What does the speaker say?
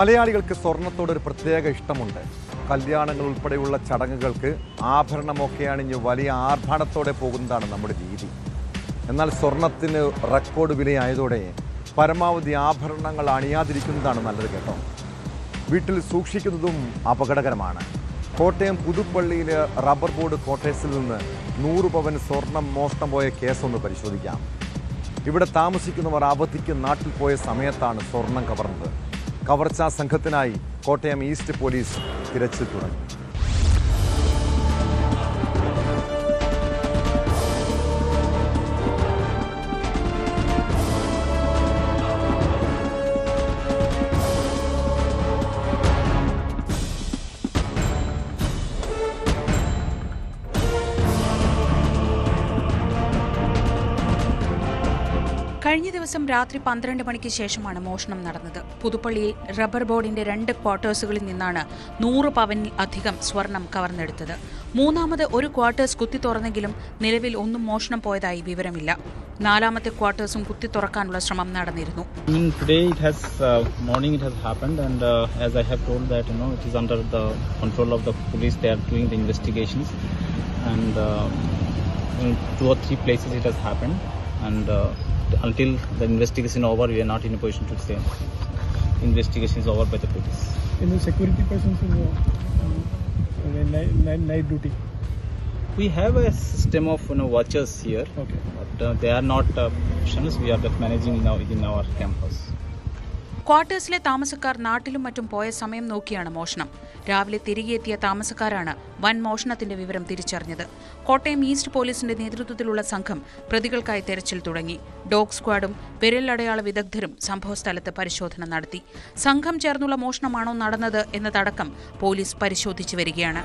മലയാളികൾക്ക് സ്വർണത്തോട് ഒരു പ്രത്യേക ഇഷ്ടമുണ്ട്. കല്യാണങ്ങൾ ഉൾപ്പെടെയുള്ള ചടങ്ങുകൾക്ക് ആഭരണമൊക്കെ അണിഞ്ഞ് വലിയ ആർഭാടത്തോടെ പോകുന്നതാണ് നമ്മുടെ രീതി. എന്നാൽ സ്വർണത്തിന് റെക്കോർഡ് വിലയായതോടെ പരമാവധി ആഭരണങ്ങൾ അണിയാതിരിക്കുന്നതാണ് നല്ലത് കേട്ടോ. വീട്ടിൽ സൂക്ഷിക്കുന്നതും അപകടകരമാണ്. കോട്ടയം പുതുപ്പള്ളിയിലെ റബ്ബർ ബോർഡ് കോട്ടേഴ്സിൽ നിന്ന് നൂറ് പവൻ സ്വർണം മോഷ്ടം പോയ കേസൊന്ന് പരിശോധിക്കാം. ഇവിടെ താമസിക്കുന്നവർ അവധിക്ക് നാട്ടിൽ പോയ സമയത്താണ് സ്വർണം കവർന്നത്. കവർച്ചാ സംഘത്തിനായി കോട്ടയം ഈസ്റ്റ് പോലീസ് തിരച്ചിൽ തുടങ്ങി. കഴിഞ്ഞ ദിവസം രാത്രി പന്ത്രണ്ട് മണിക്ക് ശേഷമാണ് മോഷണം നടന്നത്. പുതുപ്പള്ളിയിൽ റബ്ബർ ബോർഡിന്റെ രണ്ട് ക്വാർട്ടേഴ്സുകളിൽ നിന്നാണ് നൂറ് പവനിൽ അധികം സ്വർണം കവർന്നെടുത്തത്. മൂന്നാമത് ഒരു ക്വാർട്ടേഴ്സ് കുത്തി തുറന്നെങ്കിലും നിലവിൽ ഒന്നും മോഷണം പോയതായി വിവരമില്ല. നാലാമത്തെ ക്വാർട്ടേഴ്സും കുത്തി തുറക്കാനുള്ള ശ്രമം നടന്നിരുന്നു. Uh, and uh. They are doing the investigations, and uh, in two or three places it has happened, and until the investigation over, we are not in a position to say. Investigation is over by the police. any security persons in the night, night, duty? We have a system of you know watchers here, Okay. but uh, they are not uh, professionals. We are just managing in our in our campus. ക്വാർട്ടേഴ്സിലെ താമസക്കാർ നാട്ടിലും മറ്റും പോയ സമയം നോക്കിയാണ് മോഷണം. രാവിലെ തിരികെ എത്തിയ താമസക്കാരാണ് വൻ മോഷണത്തിന്റെ വിവരം തിരിച്ചറിഞ്ഞത്. കോട്ടയം ഈസ്റ്റ് പോലീസിന്റെ നേതൃത്വത്തിലുള്ള സംഘം പ്രതികൾക്കായി തെരച്ചിൽ തുടങ്ങി. ഡോഗ് സ്ക്വാഡും വിരലടയാള വിദഗ്ധരും സംഭവസ്ഥലത്ത് പരിശോധന നടത്തി. സംഘം ചേർന്നുള്ള മോഷണമാണോ നടന്നത് എന്നതടക്കം പോലീസ് പരിശോധിച്ചു വരികയാണ്.